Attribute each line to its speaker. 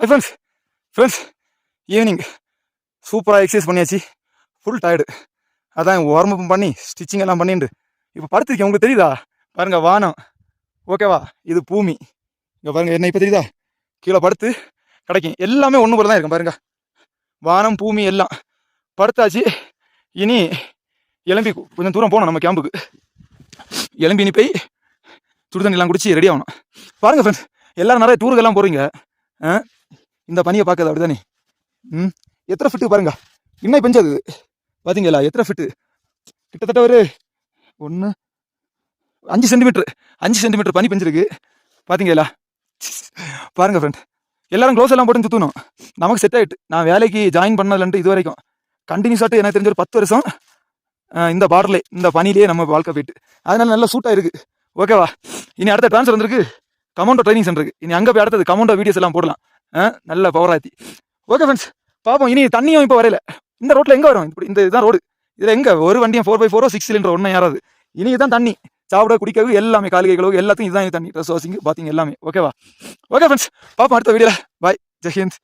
Speaker 1: High friends friends evening சூப்பராக exercise பண்ணியாச்சு. Full tired அதான் வார்ம் அப் பண்ணி ஸ்டிச்சிங் எல்லாம் பண்ணிட்டு இப்போ படுத்துருக்கேன். உங்களுக்கு தெரியுதா? பாருங்க வானம். ஓகேவா இது பூமி. இங்கே பாருங்கள் என்ன இப்போ தெரியுதா? கீழே படுத்து கிடைக்கும் எல்லாமே ஒன்று போல தான் இருக்கும் பாருங்கள் வானம் பூமி எல்லாம். படுத்தாச்சு. இனி எலும்பி கொஞ்சம் தூரம் போகணும் நம்ம கேம்புக்கு எலும்பி இனி போய் சுடுதண்ணிலாம் குடிச்சு ரெடி ஆகணும். பாருங்கள் ஃப்ரெண்ட்ஸ் எல்லோரும் நிறைய டூருக்கெல்லாம் போகிறீங்க இந்த பனியை பார்க்குது அப்படிதானே? ம்? எத்தனை ஃபிட்டு பாருங்க. இன்னும் பெஞ்சது. பார்த்தீங்களா எத்தனை ஃபிட்டு கிட்டத்தட்ட ஒரு ஒன்று அஞ்சு சென்டிமீட்டர் அஞ்சு சென்டிமீட்டர் பனி பெஞ்சிருக்கு. பார்த்தீங்களா பாருங்க ஃப்ரெண்ட் எல்லாரும் க்ளோஸ் எல்லாம் போட்டு சுற்றணும் நமக்கு செட் ஆகிட்டு நான் வேலைக்கு ஜாயின் பண்ணலன்ட்டு இது வரைக்கும். கண்டினியூஸாட்டு எனக்கு தெரிஞ்ச ஒரு பத்து வருஷம் இந்த பார்டர்லே இந்த பனிலேயே நம்ம வாழ்க்கை போயிட்டு. அதனால நல்லா சூட் ஆயிருக்கு. ஓகேவா இனி அடுத்த ட்ரான்ஸ்ஃபர் வந்திருக்கு. கமௌண்டோ ட்ரைனிங் சென்டருக்கு இனி அங்கே போய் அடுத்தது கமௌண்டோ வீடியோஸ் எல்லாம் போடலாம். நல்ல பவராத்தி ஓகே ஃப்ரெண்ட்ஸ் பார்ப்போம் இனி தண்ணியும் இப்போ வரையில. இந்த ரோட்டில் எங்கே வரும்? இப்படி இந்த இதுதான் ரோடு இதில் எங்கே? ஒரு வண்டியும் ஃபோர் பை ஃபோரோ சிக்ஸ் சிலிண்டர் ஒன்றும் யாராவது இனி இதுதான் தண்ணி. சாப்பிட குடிக்கவும் எல்லாமே காலிகை எல்லாத்தையும் இதுதான் தண்ணி. ட்ரெஸ் வாஷிங் பார்த்தீங்க எல்லாமே. ஓகேவா ஓகே ஃப்ரெண்ட்ஸ் பார்ப்போம் அடுத்த வீடியோவில் பாய் ஜெய்ஹிந்த்